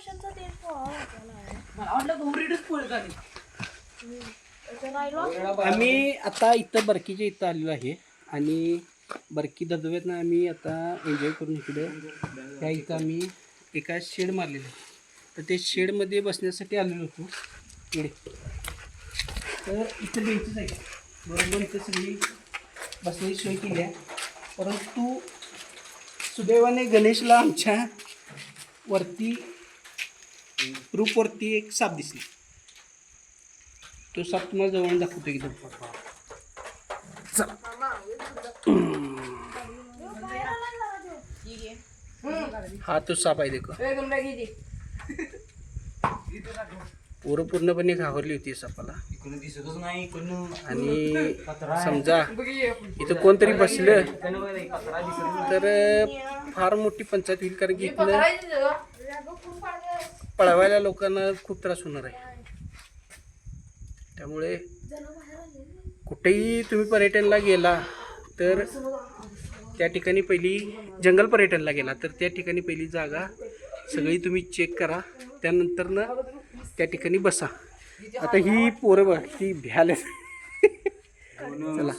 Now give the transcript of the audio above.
माशांचा तेल ना. मला वाटलं पळ झाली. आम्ही आता इथं बरकीच्या इथं आलेलो आहे. आणि बरकी धबधब्यातनं आम्ही आता एन्जॉय करून इकडे त्या इथं आम्ही एका शेड मारलेलं आहे. तर ते शेडमध्ये बसण्यासाठी आलेलो होतो. इकडे. तर इथं बेंचेस आहे बरोबर इथं सगळी बसण्याची सोय केली आहे. परंतु सुदैवाने गणेशला आमच्या वरती रूपवरती एक साप दिसली. तो साप तुम्हाला जवळ दाखवतो एकदम. हा तो साप आहे देखो. पोरं पूर्णपणे घाबरली होती सापाला. आणि समजा इथं कोणतरी बसलं तर फार मोठी पंचायत होईल कारण की इथनं पळवायला लोकांना खूप त्रास होणार आहे. त्यामुळे कुठेही तुम्ही पर्यटनला गेला तर त्या ठिकाणी पहिली जंगल पर्यटनला गेला तर त्या ठिकाणी पहिली जागा सगळी तुम्ही चेक करा. त्यानंतर ना त्या ठिकाणी बसा. आता ही पोरं बघ ती भ्याल चला.